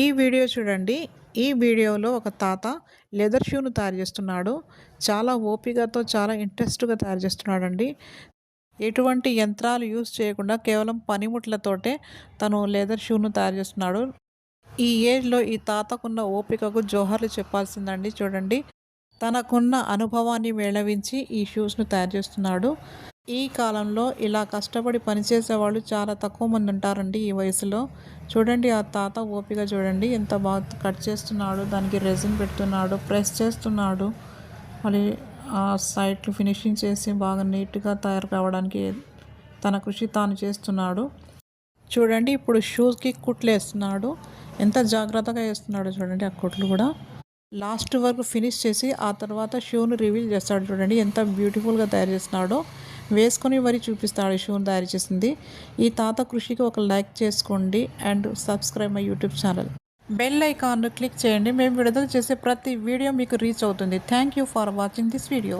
ఈ వీడియో చూడండి. ఈ వీడియోలో ఒక తాత లెదర్ షూను తయారు చేస్తున్నాడు. చాలా ఓపికతో చాలా ఇంట్రెస్ట్గా తయారు చేస్తున్నాడండి. ఎటువంటి యంత్రాలు యూస్ చేయకుండా కేవలం పనిముట్లతోటే తను లెదర్ షూను తయారు చేస్తున్నాడు. ఈ ఏజ్లో ఈ తాతకున్న ఓపికకు జోహర్లు చెప్పాల్సిందండి. చూడండి. తనకున్న అనుభవాన్ని మేళవించి ఈ షూస్ను తయారు చేస్తున్నాడు. ఈ కాలంలో ఇలా కష్టపడి పనిచేసే వాళ్ళు చాలా తక్కువ మంది ఉంటారండి ఈ వయసులో. చూడండి ఆ తాత ఓపిక చూడండి ఎంత బాగా కట్ చేస్తున్నాడు దానికి రెజిన్ పెడుతున్నాడు ప్రెస్ చేస్తున్నాడు. మళ్ళీ ఆ సైట్లు ఫినిషింగ్ చేసి బాగా నీట్గా తయారు కావడానికి తన కృషి తాను చేస్తున్నాడు. చూడండి ఇప్పుడు షూస్కి కుట్లు వేస్తున్నాడు. ఎంత జాగ్రత్తగా వేస్తున్నాడు చూడండి ఆ కుట్లు కూడా. లాస్ట్ వరకు ఫినిష్ చేసి ఆ తర్వాత షూను రివీల్ చేస్తాడు చూడండి ఎంత బ్యూటిఫుల్గా తయారు చేస్తున్నాడో. వేసుకొని వరి చూపిస్తాడు షూను తయారు చేసింది. ఈ తాత కృషికి ఒక లైక్ చేసుకోండి and subscribe my YouTube channel. Bell ఐకాన్ను click చేయండి. మేము విడుదల చేసే ప్రతి వీడియో మీకు రీచ్ అవుతుంది. Thank you for watching this video.